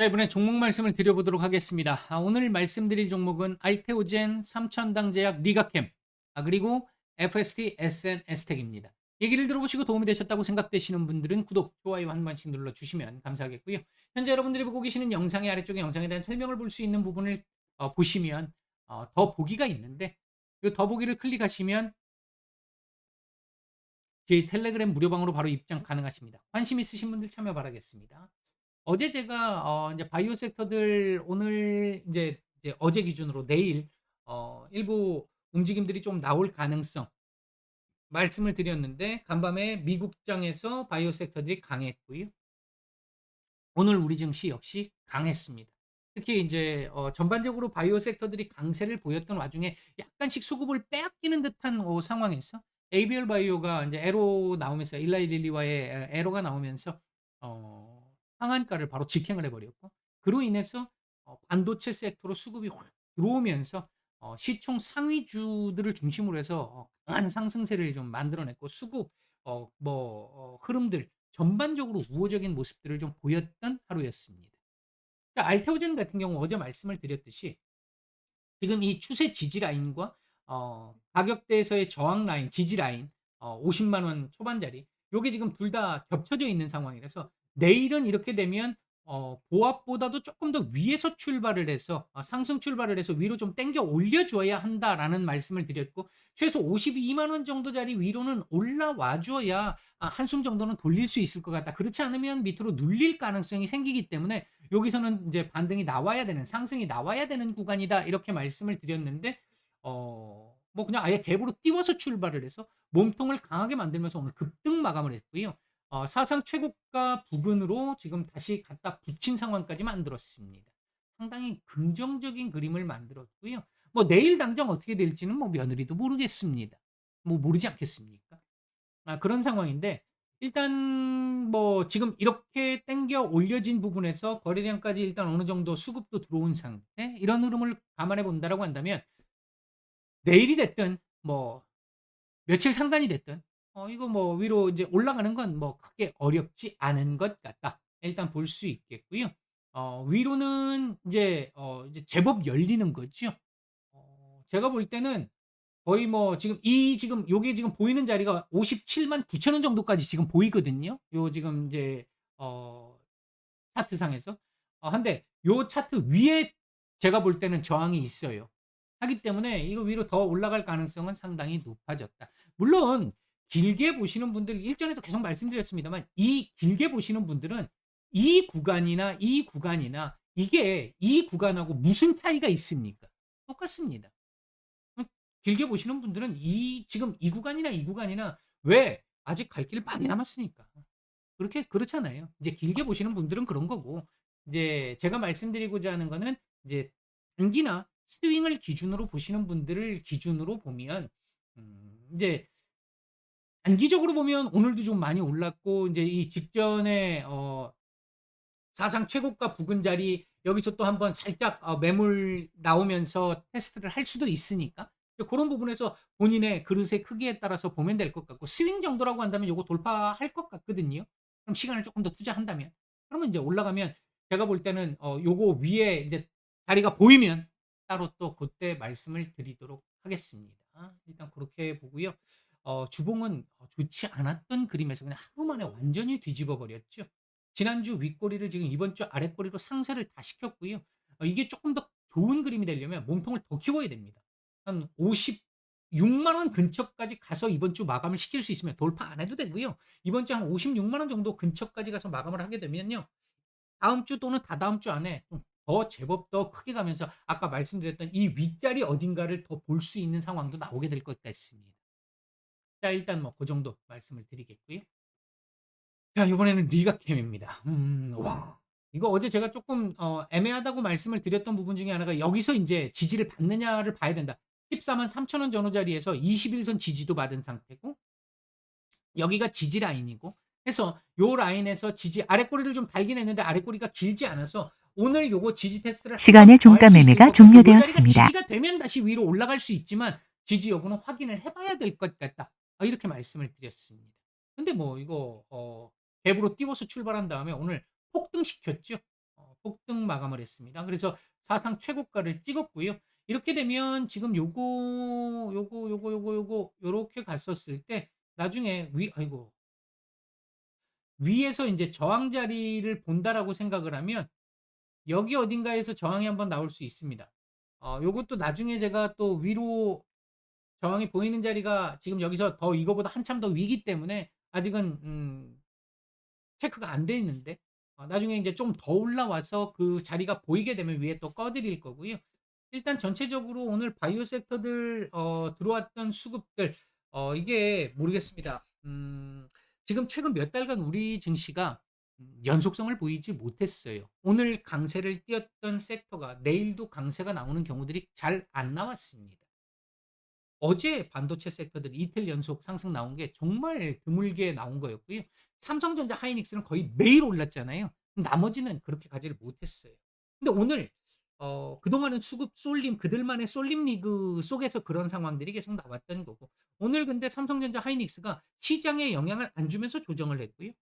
자, 이번에 종목 말씀을 드려보도록 하겠습니다. 아, 오늘 말씀드릴 종목은 알테오젠, 삼천당제약, 니가캠, 아, 그리고 FST, SN, 에스텍입니다. 얘기를 들어보시고 도움이 되셨다고 생각되시는 분들은 구독, 좋아요 한 번씩 눌러주시면 감사하겠고요. 현재 여러분들이 보고 계시는 영상의 아래쪽에 영상에 대한 설명을 볼 수 있는 부분을 어, 보시면 어, 더 보기가 있는데 이 더 보기를 클릭하시면 제 텔레그램 무료방으로 바로 입장 가능하십니다. 관심 있으신 분들 참여 바라겠습니다. 어제 제가 어 인제 바이오 섹터들 오늘 인제 이제 어제 기준으로 내일 어 일부 움직임들이 좀 나올 가능성 말씀을 드렸는데 간밤에 미국장에서 바이오 섹터들이 강했고요. 오늘 우리 증시 역시 강했습니다. 특히 인제 어 전반적으로 바이오 섹터들이 강세를 보였던 와중에 약간씩 수급을 빼앗기는 듯한 어 상황에서 ABL 바이오가 인제 에로 나오면서 일라이 릴리와의 에 에로가 나오면서 어 상한가를 바로 직행을 해 버렸고 그로 인해서 어 반도체 섹터로 수급이 확 들어오면서 어 시총 상위주들을 중심으로 해서 어 강한 상승세를 좀 만들어냈고 수급 어 뭐 어 흐름들 전반적으로 우호적인 모습들을 좀 보였던 하루였습니다. 자 알테오젠 같은 경우 어제 말씀을 드렸듯이 지금 이 추세 지지 라인과 어 가격대에서의 저항 라인, 지지 라인 어 5 0만 원 초반 자리 요게 지금 둘 다 겹쳐져 있는 상황이라서 내일은 이렇게 되면 어 보합보다도 쪼끔 더 위에서 출발을 해서 어 상승 출발을 해서 위로 좀 당겨 올려 줘야 한다라는 말씀을 드렸고 최소 5 2만 원 정도짜리 위로는 올라와 줘야 아 한숨 정도는 돌릴 수 있을 것 같다. 그렇지 않으면 밑으로 눌릴 가능성이 생기기 때문에 여기서는 인제 반등이 나와야 되는 상승이 나와야 되는 구간이다. 이렇게 말씀을 드렸는데 어 뭐 그냥 아예 갭으로 띄워서 출발을 해서 몸통을 강하게 만들면서 오늘 급등 마감을 했고요. 어 사상 최고가 부근으로 지금 다시 갖다 붙인 상황까지 만들었습니다. 상당히 긍정적인 그림을 만들었고요. 뭐 내일 당장 어떻게 될지는 뭐 며느리도 모르겠습니다. 뭐 모르지 않겠습니까? 아 그런 상황인데 일단 뭐 지금 이렇게 당겨 올려진 부분에서 거래량까지 일단 어느 정도 수급도 들어온 상태 이런 흐름을 감안해 본다라고 한다면 내일이 됐든 뭐 며칠 상간이 됐든 어 이거 뭐 위로 이제 올라가는 건 뭐 크게 어렵지 않은 것 같다. 일단 볼 수 있겠고요. 어 위로는 인제 어 이제 제법 열리는 거죠. 어 제가 볼 때는 거의 뭐 지금 이 지금 요게 지금 보이는 자리가 5 7 9 0 0 0 원 정도까지 지금 보이거든요. 요 지금 인제 어 차트상에서. 어 한데 요 차트 위에 제가 볼 때는 저항이 있어요. 하기 때문에 이거 위로 더 올라갈 가능성은 상당히 높아졌다. 물론 길게 보시는 분들 일전에도 계속 말씀드렸습니다만 이 길게 보시는 분들은 이 구간이나 이 구간이나 이게 이 구간하고 무슨 차이가 있습니까? 똑같습니다. 음 길게 보시는 분들은 이 지금 이 구간이나 이 구간이나 왜 아직 갈 길 많이 남았으니까. 그렇게 그렇잖아요. 이제 길게 보시는 분들은 그런 거고 이제 제가 말씀드리고자 하는 거는 이제 단기나 스윙을 기준으로 보시는 분들을 기준으로 보면 음 인제 단기적으로 보면 오늘도 좀 많이 올랐고 인제 이 직전에 어 사상 최고가 부근 자리 여기서 또 한번 살짝 어 매물 나오면서 테스트를 할 수도 있으니까 이제 고런 부분에서 본인의 그릇의 크기에 따라서 보면 될 것 같고 스윙 정도라고 한다면 요거 돌파할 것 같거든요. 그럼 시간을 쪼끔 더 투자한다면. 그러면 인제 올라가면 제가 볼 때는 어 요거 위에 이제 자리가 보이면 따로 또 고때 말씀을 드리도록 하겠습니다. 일단 고렇게 보고요. 어 주봉은 어 좋지 않았던 그림에서 그냥 하루 만에 완전히 뒤집어 버렸죠. 지난주 윗꼬리를 지금 이번 주 아랫꼬리로 상쇄를 다 시켰고요. 어 이게 쪼끔 더 좋은 그림이 되려면 몸통을 더 키워야 됩니다. 한 56만 원 근처까지 가서 이번 주 마감을 시킬 수 있으면 돌파 안 해도 되고요. 이번 주 한 56만 원 정도 근처까지 가서 마감을 하게 되면요. 다음 주 또는 다다음 주 안에 좀더 제법 더 크게 가면서 아까 말씀드렸던 이 윗자리 어딘가를 더 볼 수 있는 상황도 나오게 될 것 같습니다. 자 일단 뭐고 정도 말씀을 드리겠고요. 자 이번에는 리가캠입니다. 음 와 이거 어제 제가 쪼끔 어 애매하다고 말씀을 드렸던 부분 중에 하나가 여기서 인제 지지를 받느냐를 봐야 된다. 143,000원 전후 자리에서 21선 지지도 받은 상태고 여기가 지지 라인이고 해서 요 라인에서 지지 아랫꼬리를 좀 달긴 했는데 아랫꼬리가 길지 않아서 오늘 요거 지지 테스트를 한 시간의 종가 매매가 종료되었습니다. 지지가 되면 다시 위로 올라갈 수 있지만 지지 여부는 확인을 해 봐야 될 것 같다. 아 이렇게 말씀을 드렸습니다. 근데 뭐 이거 어 갭으로 띄워서 출발한 다음에 오늘 폭등시켰죠. 어 폭등 마감을 했습니다. 그래서 사상 최고가를 찍었고요. 이렇게 되면 지금 요거, 요거, 요거, 요거, 요거 요렇게 갔었을 때 나중에 위 아이고 위에서 인제 저항 자리를 본다라고 생각을 하면 여기 어딘가에서 저항이 한번 나올 수 있습니다. 어 요것도 나중에 제가 또 위로 저항이 보이는 자리가 지금 여기서 더 이거보다 한참 더 위기 때문에 아직은 음 체크가 안 돼 있는데 어 나중에 인제 좀 더 올라와서 그 자리가 보이게 되면 위에 또 꺼 드릴 거고요. 일단 전체적으로 오늘 바이오 섹터들 어 들어왔던 수급들 어 이게 모르겠습니다. 음 지금 최근 몇 달간 우리 증시가 음 연속성을 보이지 못했어요. 오늘 강세를 띄었던 섹터가 내일도 강세가 나오는 경우들이 잘 안 나왔습니다. 어제 반도체 섹터들이 이틀 연속 상승 나온 게 정말 드물게 나온 거였고요. 삼성전자, 하이닉스는 거의 매일 올랐잖아요. 나머지는 그렇게 가지를 못했어요. 근데 오늘 어 그동안은 수급 쏠림 그들만의 쏠림 리그 속에서 그런 상황들이 계속 나왔던 거고 오늘 근데 삼성전자, 하이닉스가 시장에 영향을 안 주면서 조정을 했고요.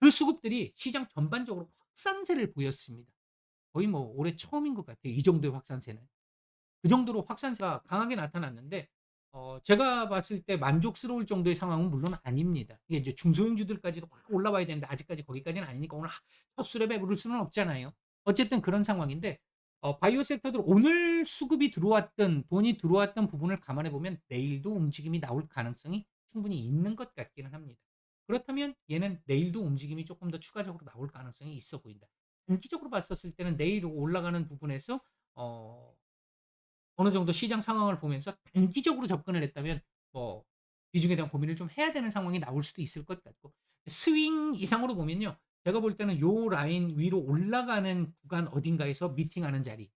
그 수급들이 시장 전반적으로 확산세를 보였습니다. 거의 뭐 올해 처음인 것 같아요, 이 정도의 확산세는. 그 정도로 확산세가 강하게 나타났는데 어 제가 봤을 때 만족스러울 정도의 상황은 물론 아닙니다. 이게 이제 중소형주들까지도 확 올라와야 되는데 아직까지 거기까지는 아니니까 오늘 하 헛술에 배부를 수는 없잖아요. 어쨌든 그런 상황인데 어 바이오 섹터들 오늘 수급이 들어왔던 돈이 들어왔던 부분을 감안해 보면 내일도 움직임이 나올 가능성이 충분히 있는 것 같기는 합니다. 그렇다면 얘는 내일도 움직임이 쪼끔 더 추가적으로 나올 가능성이 있어 보인다. 단기적으로 봤었을 때는 내일 올라가는 부분에서 어 어느 정도 시장 상황을 보면서 단기적으로 접근을 했다면 뭐 비중에 대한 고민을 좀 해야 되는 상황이 나올 수도 있을 것 같고 스윙 이상으로 보면요. 제가 볼 때는 요 라인 위로 올라가는 구간 어딘가에서 미팅하는 자리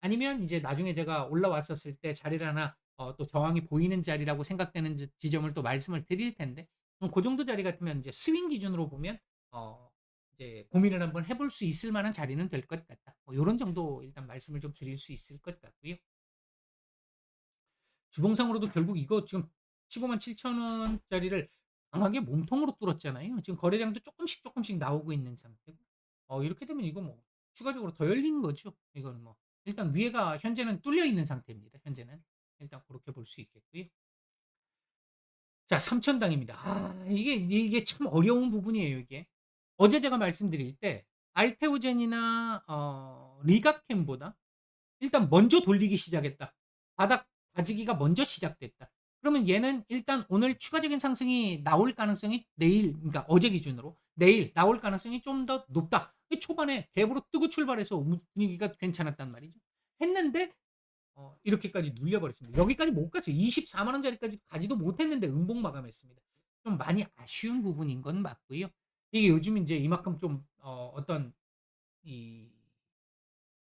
아니면 이제 나중에 제가 올라왔었을 때 자리를 하나 어 또 저항이 보이는 자리라고 생각되는 지 지점을 또 말씀을 드릴 텐데 음고 정도 자리 같으면 이제 스윙 기준으로 보면 어 이제 고민을 한번 해볼 수 있을 만한 자리는 될 것 같다. 뭐 요런 정도 일단 말씀을 좀 드릴 수 있을 것 같고요. 주봉상으로도 결국 이거 지금 1 5 7 0 0 0 원짜리를 강하게 몸통으로 뚫었잖아요. 지금 거래량도 쪼끔씩 쪼끔씩 나오고 있는 상태고 어 이렇게 되면 이거 뭐 추가적으로 더 열리는 거죠. 이거는 뭐 일단 위에가 현재는 뚫려 있는 상태입니다. 현재는. 일단 고렇게 볼 수 있겠고요. 자 삼천당입니다. 아 이게 이게 참 어려운 부분이에요 이게. 어제 제가 말씀드릴 때 알테오젠이나 어 리가캠보다 일단 먼저 돌리기 시작했다. 바닥 다지기가 먼저 시작됐다. 그러면 얘는 일단 오늘 추가적인 상승이 나올 가능성이 내일 그러니까 어제 기준으로 내일 나올 가능성이 좀 더 높다. 이 초반에 갭으로 뜨고 출발해서 우 분위기가 괜찮았단 말이죠. 했는데 어 이렇게까지 눌려 버렸습니다. 여기까지 못 갔어요. 240,000 원짜리까지 가지도 못했는데 음봉 마감했습니다. 좀 많이 아쉬운 부분인 건 맞고요. 이게 요즘 인제 이만큼 좀 어 어떤 이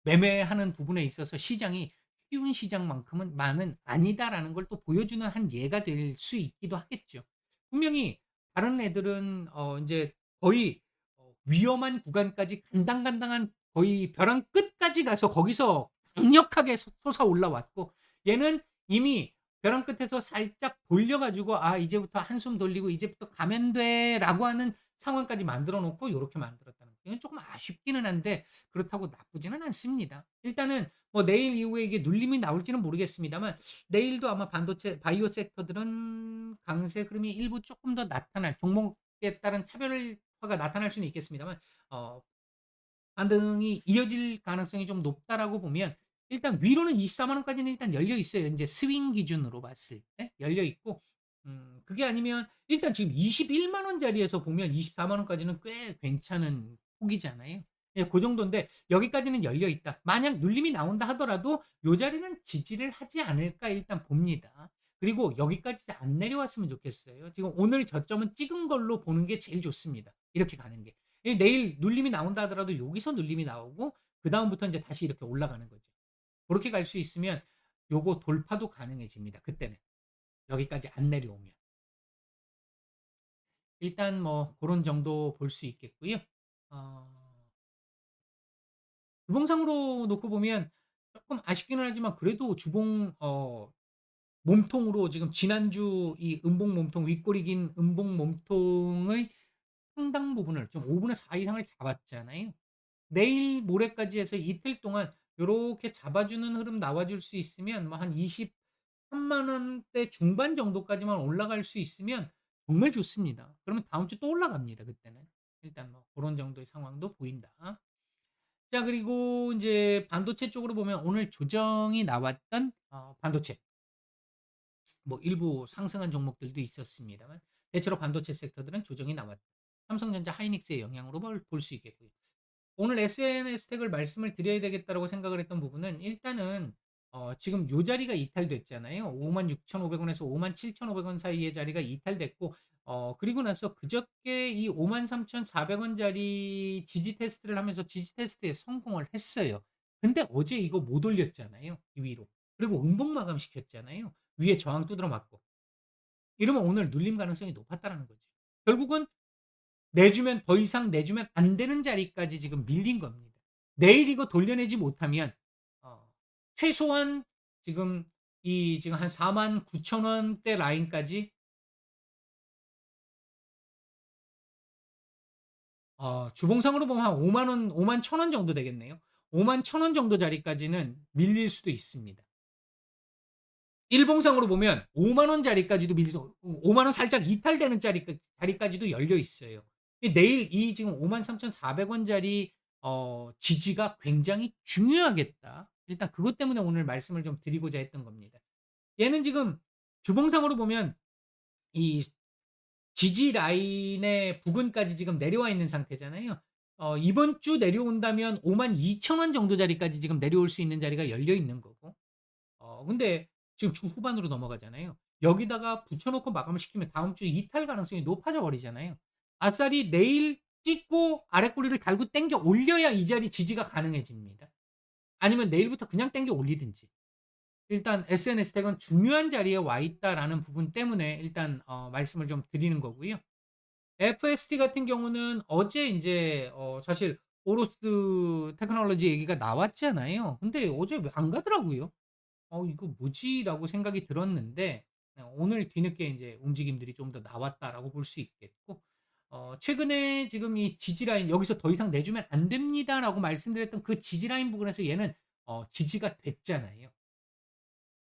매매하는 부분에 있어서 시장이 쉬운 시장만큼은 만은 아니다라는 걸 또 보여주는 한 예가 될 수 있기도 하겠죠. 분명히 다른 애들은 어 인제 거의 어 위험한 구간까지 간당간당한 거의 벼랑 끝까지 가서 거기서 강력하게 솟 솟아 올라왔고 얘는 이미 벼랑 끝에서 살짝 돌려 가지고 '아 이제부터 한숨 돌리고 이제부터 가면 돼.'라고 하는 상황까지 만들어 놓고 요렇게 만들었다는 거. 이건 쪼끔 아쉽기는 한데 그렇다고 나쁘지는 않습니다. 일단은 뭐 내일 이후에 이게 눌림이 나올지는 모르겠습니다만 내일도 아마 반도체 바이오 섹터들은 강세 흐름이 일부 쪼끔 더 나타날 종목에 따른 차별화가 나타날 수는 있겠습니다만 어 반등이 이어질 가능성이 좀 높다라고 보면 일단 위로는 240,000 원까지는 일단 열려 있어요. 인제 스윙 기준으로 봤을 때 열려 있고 음 그게 아니면 일단 지금 210,000 원짜리에서 보면 240,000 원까지는 꽤 괜찮은 폭이잖아요. 예고 정도인데 여기까지는 열려 있다. 만약 눌림이 나온다 하더라도 요 자리는 지지를 하지 않을까 일단 봅니다. 그리고 여기까지 안 내려왔으면 좋겠어요. 지금 오늘 저점은 찍은 걸로 보는 게 제일 좋습니다. 이렇게 가는 게. 예 내일 눌림이 나온다 하더라도 여기서 눌림이 나오고 그 다음부터 인제 다시 이렇게 올라가는 거죠. 고렇게 갈 수 있으면 요거 돌파도 가능해집니다 그때는. 여기까지 안 내려오면. 일단 뭐 고런 정도 볼 수 있겠고요. 어 주봉상으로 놓고 보면 쪼끔 아쉽기는 하지만 그래도 주봉 어 몸통으로 지금 지난주 이 음봉 몸통 윗꼬리 긴 음봉 몸통의 상당 부분을 좀 5 분의 4 이상을 잡았잖아요. 내일 모레까지 해서 이틀 동안 요렇게 잡아주는 흐름 나와줄 수 있으면 뭐 한 23만 원대 중반 정도까지만 올라갈 수 있으면 정말 좋습니다. 그러면 다음 주 또 올라갑니다 그때는. 일단 뭐 고런 정도의 상황도 보인다. 자 그리고 인제 반도체 쪽으로 보면 오늘 조정이 나왔던 어 반도체 뭐 일부 상승한 종목들도 있었습니다만 대체로 반도체 섹터들은 조정이 나왔다. 삼성전자, 하이닉스의 영향으로 볼 수 있겠고요. 오늘 SNS 텍을 말씀을 드려야 되겠다라고 생각을 했던 부분은 일단은 어 지금 요 자리가 이탈됐잖아요. 56,500 원에서 57,500원 사이의 자리가 이탈됐고 어 그리고 나서 그저께 이 53,400 원짜리 지지 테스트를 하면서 지지 테스트에 성공을 했어요. 근데 어제 이거 못 올렸잖아요, 이 위로. 그리고 음봉 마감 시켰잖아요. 위에 저항 두드러 맞고. 이러면 오늘 눌림 가능성이 높았다라는 거죠. 결국은 내주면 더 이상 내주면 안 되는 자리까지 지금 밀린 겁니다. 내일 이거 돌려내지 못하면 어 최소한 지금 이 지금 한49,000 원대 라인까지 어 주봉상으로 보면 한 5만 원, 5만 1,000원 정도 되겠네요. 5만 1,000원 정도 자리까지는 밀릴 수도 있습니다. 일봉상으로 보면 5만 원짜리까지도 밀 5만 원 살짝 이탈되는 자리 자리까지도 열려 있어요. 이 내일 이 지금 53,400 원짜리 어 지지가 굉장히 중요하겠다. 일단 그것 때문에 오늘 말씀을 좀 드리고자 했던 겁니다. 얘는 지금 주봉상으로 보면 이 지지 라인의 부근까지 지금 내려와 있는 상태잖아요. 어 이번 주 내려온다면 52,000원 정도 자리까지 지금 내려올 수 있는 자리가 열려 있는 거고. 어 근데 지금 주 후반으로 넘어가잖아요. 여기다가 붙여 놓고 마감을 시키면 다음 주 이탈 가능성이 높아져 버리잖아요. 아싸리 내일 찍고 아래 꼬리를 달고 당겨 올려야 이 자리 지지가 가능해집니다. 아니면 내일부터 그냥 당겨 올리든지. 일단 SNS 텍은 중요한 자리에 와 있다라는 부분 때문에 일단 어 말씀을 좀 드리는 거고요. FSD 같은 경우는 어제 인제 어 사실 오로스 테크놀로지 얘기가 나왔잖아요. 근데 어제 왜 안 가더라고요. '어 이거 뭐지?'라고 생각이 들었는데 어 오늘 뒤늦게 인제 움직임들이 좀 더 나왔다라고 볼 수 있겠고 어 최근에 지금 이 지지 라인 여기서 더 이상 내주면 안 됩니다라고 말씀드렸던 그 지지 라인 부분에서 얘는 어 지지가 됐잖아요.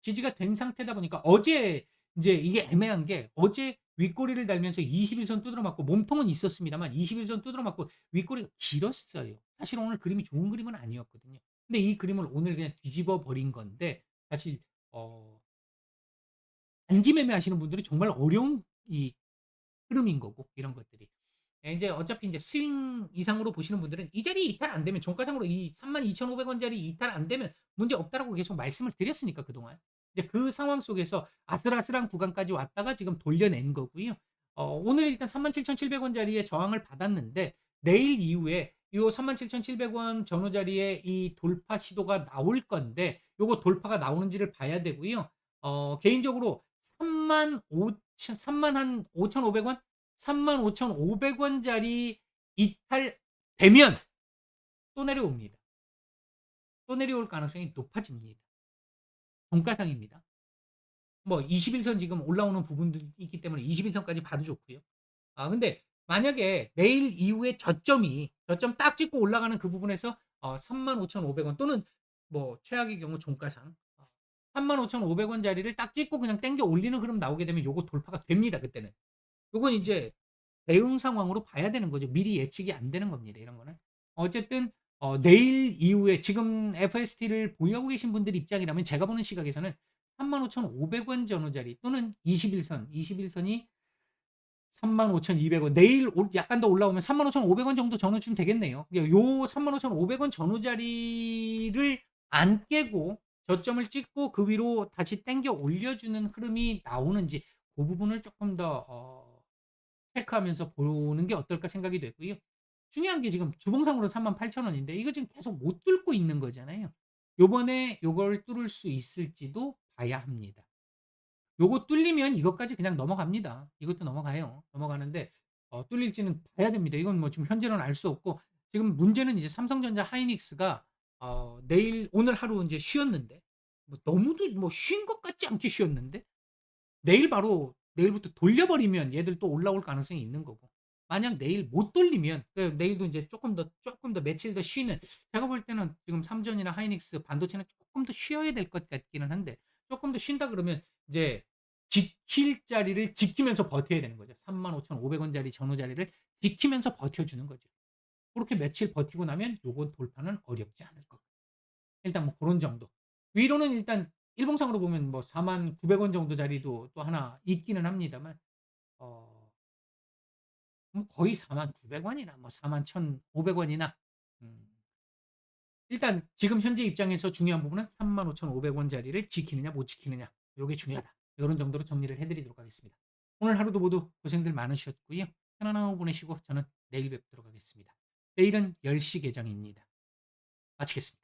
지지가 된 상태다 보니까 어제 인제 이게 애매한 게 어제 윗꼬리를 달면서 21선 두드러 맞고 몸통은 있었습니다만 21선 두드러 맞고 윗꼬리가 길었어요. 사실 오늘 그림이 좋은 그림은 아니었거든요. 근데 이 그림을 오늘 그냥 뒤집어 버린 건데 사실 어 단기 매매 하시는 분들은 정말 어려운 이 흐름인 거고 이런 것들이. 예 인제 어차피 인제 스윙 이상으로 보시는 분들은 이 자리 이탈 안 되면 종가상으로 이 32,500 원짜리 이탈 안 되면 문제 없다라고 계속 말씀을 드렸으니까 그동안. 이제 그 상황 속에서 아슬아슬한 구간까지 왔다가 지금 돌려낸 거고요. 어 오늘 일단 37,700 원짜리의 저항을 받았는데 내일 이후에 요 37,700원 전후 자리에 이 돌파 시도가 나올 건데 요거 돌파가 나오는지를 봐야 되고요. 어 개인적으로 3만 5천 3만 한 5,500 원? 35,500 원짜리 이탈되면 또 내려옵니다. 또 내려올 가능성이 높아집니다. 종가상입니다. 뭐 21선 지금 올라오는 부분들이 있기 때문에 21선까지 봐도 좋고요. 아 근데 만약에 내일 이후에 저점이 저점 딱 찍고 올라가는 그 부분에서 어 35,500원 또는 뭐 최악의 경우 종가상 어35,500 원짜리를 딱 찍고 그냥 당겨 올리는 흐름 나오게 되면 요거 돌파가 됩니다 그때는. 요건 이제 대응 상황으로 봐야 되는 거죠. 미리 예측이 안 되는 겁니다 이런 거는. 어쨌든 어 내일 이후에 지금 FST를 보유하고 계신 분들 입장이라면 제가 보는 시각에서는 35,500원 전후 자리 또는 21선, 21선이 35,200 원. 내일 올 약간 더 올라오면 35,500원 정도 전후쯤 되겠네요. 요 35,500원 전후 자리를 안 깨고 저점을 찍고 그 위로 다시 당겨 올려주는 흐름이 나오는지 그 부분을 조금 더 체크하면서 보는 게 어떨까 생각이 되고요. 중요한 게 지금 주봉상으로 38,000 원인데 이거 지금 계속 못 뚫고 있는 거잖아요. 요번에 요걸 뚫을 수 있을지도 봐야 합니다. 요거 뚫리면 이것까지 그냥 넘어갑니다. 이것도 넘어가요. 넘어가는데 어 뚫릴지는 봐야 됩니다. 이건 뭐 지금 현재로는 알 수 없고 지금 문제는 이제 삼성전자 하이닉스가 어 내일 오늘 하루 인제 쉬었는데 뭐 너무도 뭐 쉰 것 같지 않게 쉬었는데 내일 바로 내일부터 돌려버리면 얘들 또 올라올 가능성이 있는 거고 만약 내일 못 돌리면 그 내일도 인제 쪼끔 더 쪼끔 더 며칠 더 쉬는 제가 볼 때는 지금 삼전이나 하이닉스 반도체는 쪼끔 더 쉬어야 될 것 같기는 한데 쪼끔 더 쉰다 그러면 이제 지킬 자리를 지키면서 버텨야 되는 거죠. 35,500 원짜리 전후 자리를 지키면서 버텨주는 거죠. 고렇게 며칠 버티고 나면 요번 돌파는 어렵지 않을 것 같아요. 일단 뭐 고런 정도. 위로는 일단 일봉상으로 보면 뭐49,000원 정도 자리도 또 하나 있기는 합니다만 어뭐 거의 49,000 원이나 뭐 41,500 원이나 음 일단 지금 현재 입장에서 중요한 부분은 35,500원 자리를 지키느냐 못 지키느냐 요게 중요하다. 요런 정도로 정리를 해 드리도록 하겠습니다. 오늘 하루도 모두 고생들 많으셨고요. 편안한 하루 보내시고 저는 내일 뵙도록 하겠습니다. 내일은 10시 개장입니다. 마치겠습니다.